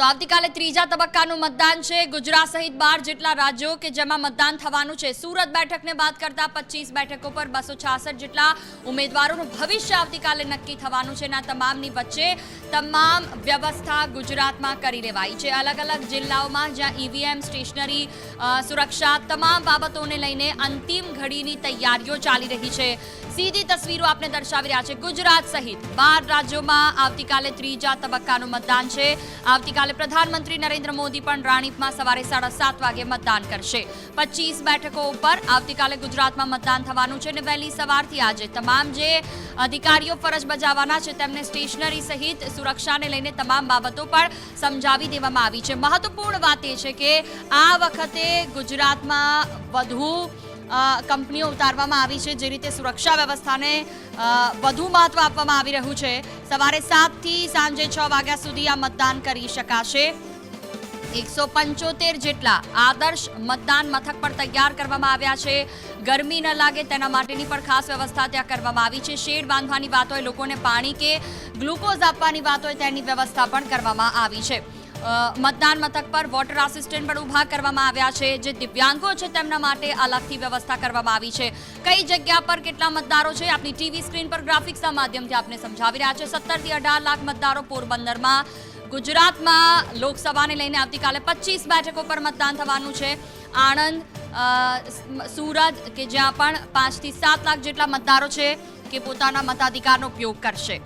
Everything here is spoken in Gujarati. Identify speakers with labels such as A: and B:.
A: તો આવતીકાલે ત્રીજા તબક્કાનું મતદાન છે. ગુજરાત સહિત બાર જેટલા રાજ્યો કે જેમાં મતદાન થવાનું છે. સુરત બેઠકને બાદ કરતા પચીસ બેઠકો પર બસો જેટલા ઉમેદવારોનું ભવિષ્ય આવતીકાલે નક્કી થવાનું છે. ના તમામની વચ્ચે તમામ વ્યવસ્થા ગુજરાતમાં કરી લેવાઈ છે. અલગ અલગ જિલ્લાઓમાં જ્યાં ઈવીએમ, સ્ટેશનરી સુરક્ષા તમામ બાબતોને લઈને અંતિમ ઘડીની તૈયારીઓ ચાલી રહી છે. સીધી તસવીરો આપને દર્શાવી રહ્યા છે. ગુજરાત સહિત બાર રાજ્યોમાં આવતીકાલે ત્રીજા તબક્કાનું મતદાન છે. આવતીકાલે પ્રધાનમંત્રી નરેન્દ્ર મોદી પણ રાણીપમાં સવારે સાડા સાત વાગે મતદાન કરશે. પચીસ બેઠકો ઉપર આવતીકાલે ગુજરાતમાં મતદાન થવાનું છે અને વહેલી સવારથી આજે તમામ જે અધિકારીઓ ફરજ બજાવવાના છે તેમને સ્ટેશનરી સહિત સુરક્ષાને લઈને તમામ બાબતો પણ સમજાવી દેવામાં આવી છે. મહત્વપૂર્ણ વાત એ છે કે આ વખતે ગુજરાતમાં વધુ કંપનીઓ ઉતારવામાં આવી છે જે રીતે સુરક્ષા વ્યવસ્થાને વધુ મહત્વ આપવામાં આવી રહ્યું છે. સવારે સાતથી સાંજે છ વાગ્યા સુધી આ મતદાન કરી શકાશે. એકસો પંચોતેર જેટલા આદર્શ મતદાન મથક પર તૈયાર કરવામાં આવ્યા છે. ગરમી ન લાગે તેના માટેની પણ ખાસ વ્યવસ્થા ત્યાં કરવામાં આવી છે. શેડ બાંધવાની વાત હોય લોકોને પાણી કે ગ્લુકોઝ આપવાની વાત હોય તેની વ્યવસ્થા પણ કરવામાં આવી છે. મતદાન મથક પર વોટર આસિસ્ટન્ટ પણ ઊભા કરવામાં આવ્યા છે. જે દિવ્યાંગો છે, તેમના માટે અલગથી વ્યવસ્થા કરવામાં આવી છે. કઈ જગ્યા પર કેટલા મતદારો છે આપણી ટીવી સ્ક્રીન પર ગ્રાફિક્સના માધ્યમથી આપને સમજાવી રહ્યા છે. સત્તરથી અઢાર લાખ મતદારો પોરબંદરમાં, ગુજરાતમાં લોકસભાને લઈને આવતીકાલે પચીસ બેઠકો પર મતદાન થવાનું છે. આણંદ સુરત, કે જ્યાં પણ પાંચથી સાત લાખ જેટલા મતદારો છે, કે પોતાના મતાધિકારનો ઉપયોગ કરશે.